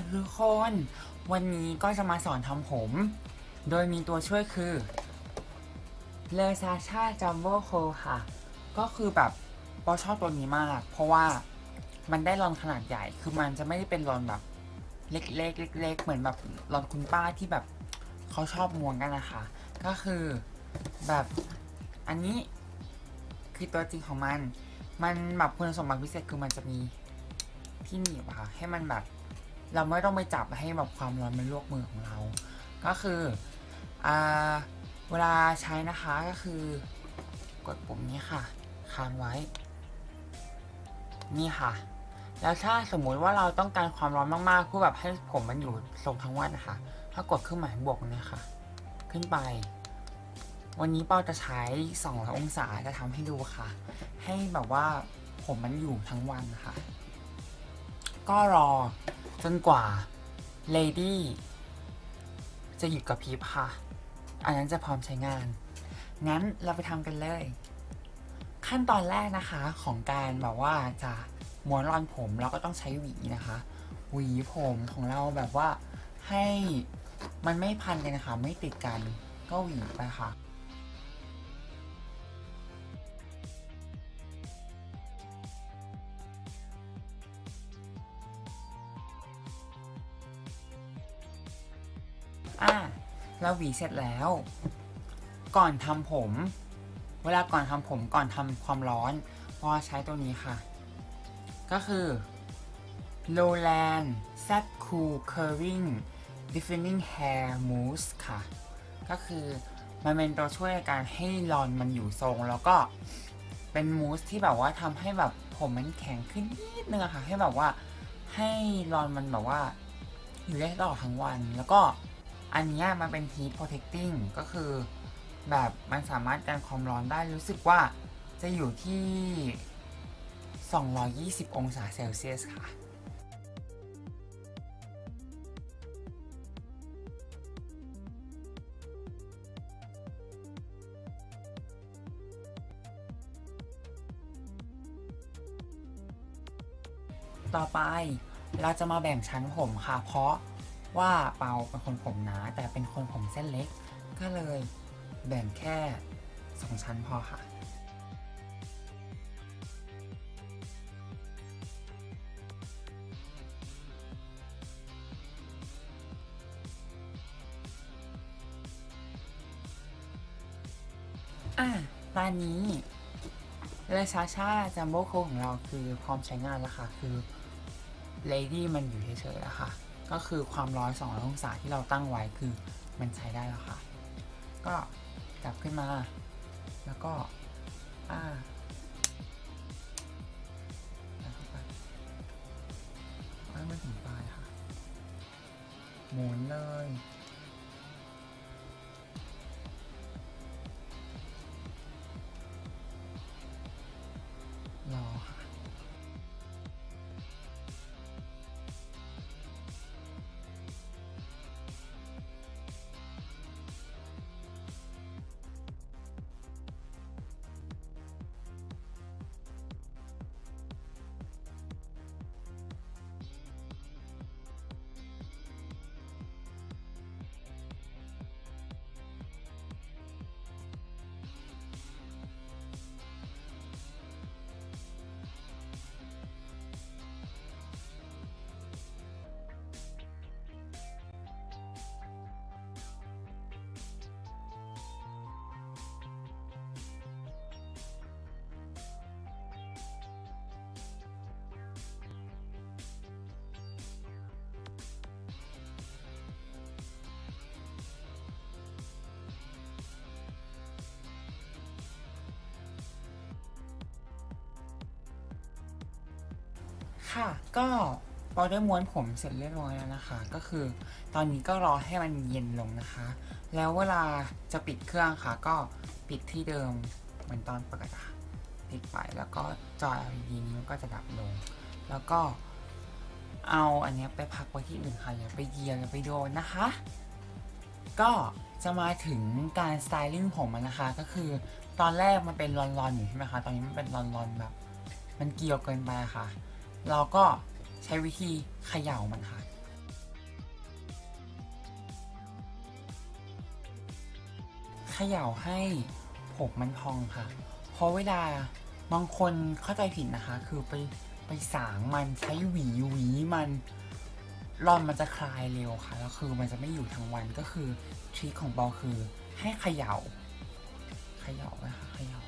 ค่ะทุกคน วันนี้ก็จะมาสอนทำผม โดยมีตัวช่วยคือเลซาชาจัมโบ้โคค่ะ ก็คือแบบปอชอบตัวนี้มาก เพราะว่ามันได้รอนขนาดใหญ่ คือมันจะไม่ได้เป็นรอนแบบ เล็กๆเล็กๆเหมือนแบบรอนคุณป้าที่แบบเขาชอบม้วนกันนะคะ ก็คือแบบอันนี้คือตัวจริงของมัน มันแบบคุณสมบัติพิเศษคือมันจะมีที่หนีบค่ะให้มันแบบ เราไม่ต้องไปจับให้แบบความร้อนมันลวกมือของเรา ก็คืออ่าเวลาใช้นะคะก็คือกดปุ่มนี้ค่ะค้างไว้ นี่ค่ะ แล้วถ้าสมมุติว่าเราต้องการความร้อนมากๆเพื่อแบบให้ผมมันอยู่ทรงทั้งวันนะคะ ถ้ากดเครื่องหมายบวกเนี่ยค่ะ ขึ้นไป วันนี้เปาจะใช้200องศาจะทำให้ดูค่ะ ให้แบบว่าผมมันอยู่ทั้งวันค่ะ ก็รอจนกว่า Lady จะหยุดกับพริบค่ะ อันนั้นจะพร้อมใช้งาน งั้นเราไปทำกันเลย ขั้นตอนแรกนะคะของการแบบว่าจะม้วนรอนผมเราก็ต้องใช้หวีนะคะหวีผมของเราแบบว่าให้มันไม่พันกันนะคะ ไม่ติดกันก็หวีไปค่ะ อะเราหวีเสร็จแล้ว ก่อนทำผม เวลาก่อนทำผมก่อนทำความร้อนพอใช้ตัวนี้ค่ะ ก็คือ Lowland Z Cool Curling Defining Hair Mousse ค่ะ ก็คือมันเป็นตัวช่วยในการให้รอนมันอยู่ทรง แล้วก็เป็นมูสที่แบบว่าทำให้แบบผมมันแข็งขึ้นนิดนึงอะค่ะ ให้แบบว่าให้รอนมันแบบว่าอยู่ได้ตลอดทั้งวัน แล้วก็ อันนี้มันเป็น heat protecting ก็คือแบบมันสามารถกันความร้อนได้รู้สึกว่าจะอยู่ที่ 220 องศาเซลเซียสค่ะ ต่อไปเราจะมาแบ่งชั้นผมค่ะ เพราะ ว่าเปาเป็นคนผมหนาแต่เป็นคนผมเส้นเล็ก ก็เลยแบ่งแค่สองชั้นพอค่ะ อะตอนนี้เลชาชาจัมโบ้โคของเราคือพร้อมใช้งานแล้วค่ะ คือ Lady มันอยู่เฉยๆอะค่ะ ก็คือความร้อน200องศาที่เราตั้งไว้คือมันใช้ได้แล้วค่ะ ก็จับขึ้นมา แล้วก็อ่าแล้วเข้าไปให้มันถึงปลายค่ะ หมุนเลย ค่ะ ก็พอได้ม้วนผมเสร็จเรียบร้อยแล้วนะคะ ก็คือตอนนี้ก็รอให้มันเย็นลงนะคะ แล้วเวลาจะปิดเครื่องค่ะ ก็ปิดที่เดิมเหมือนตอนปิดอะค่ะปิดไปแล้วก็จอ LED นี้มันก็จะดับลง แล้วก็เอาอันนี้ไปพักไว้ที่อื่นค่ะอย่าไปเยียบอย่าไปโดนนะคะ ก็จะมาถึงการสไตลิ่งผมมันนะคะ ก็คือตอนแรกมันเป็นรอนๆอยู่ใช่ไหมคะ ตอนนี้มันเป็นรอนๆแบบ มันเกี่ยวเกินไปะค่ะ เราก็ใช้วิธีเขย่ามันค่ะ เขย่าให้ผมมันพองค่ะ เพราะเวลาบางคนเข้าใจผิดนะคะ คือไปไปสางมันใช้หวีหวีมันร่อนมันจะคลายเร็วค่ะ แล้วคือมันจะไม่อยู่ทั้งวันก็คือทริคของเบาคือให้เขยา่า เขย่านะคะเขยา่า